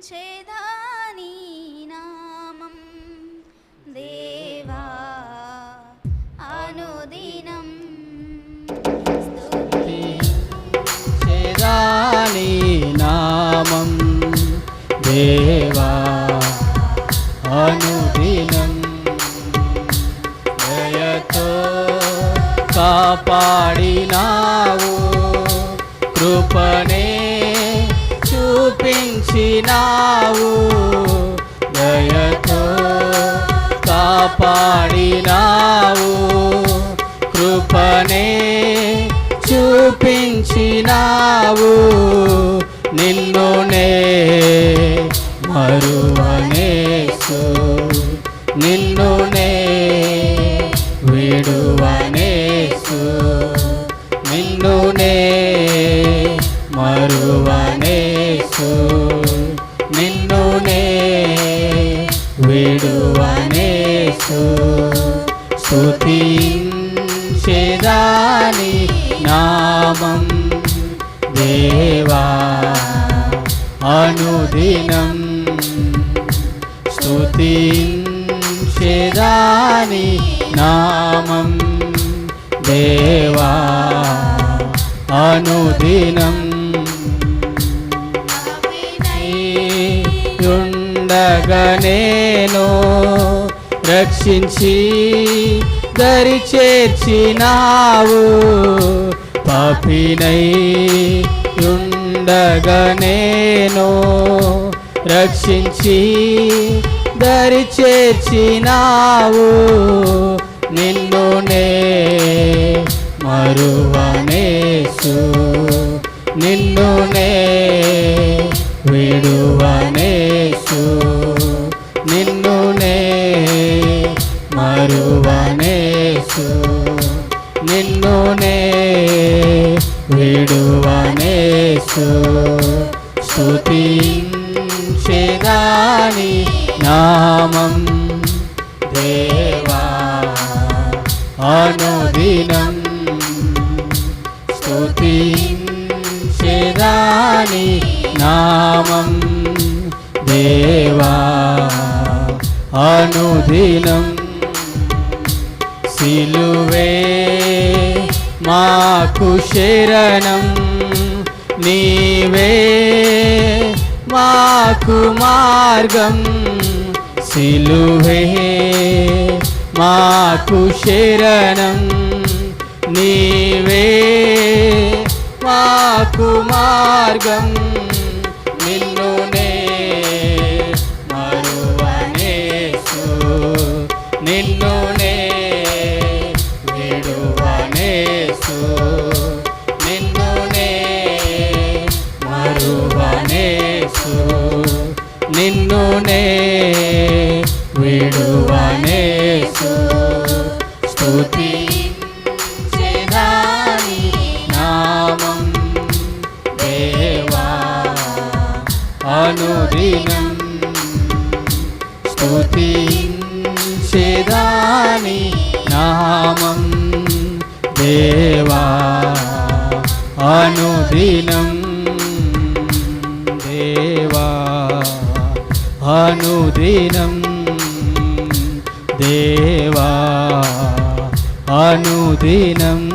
స్తుతించేదాని నామం దేవా అనుదినం స్తుతి చేదాని నామం దేవా అనుదినం దయతో కాపాడినావు కృపనే చూపించినావు. దయతో కాపాడినావు. కృపనే చూపించినావు. నిన్నునే మరువనేసు. నిన్ను మరువనేసు నిన్నునే విడువనేసు స్థుతి చేదాని నామం దేవా అనుదినం స్థుతి చేదాని నామం దేవా అనుదినం నేను రక్షించి దరి చేర్చినావు. పాపినై ఉండగనేను రక్షించి దరి చేర్చినావు. నిన్ను నే మరువనేసు నిన్ను నే విడువనేసు విడువనేసు. స్తుతించేదాని నామం దేవా అనుదినం. స్తుతించేదాని నామం దేవా అనుదినం. సిలువే మాకు శరణం నీవే. మాకు మార్గం సిలువే. మాకు శరణం నీవే. మాకు మార్గం నిన్నునే విడువనేసు. స్తుతి నామం దేవా అనుదినం. స్తుతి చేదాని నామం దేవా అనుదినం. అనుదినం. దేవా అనుదినం.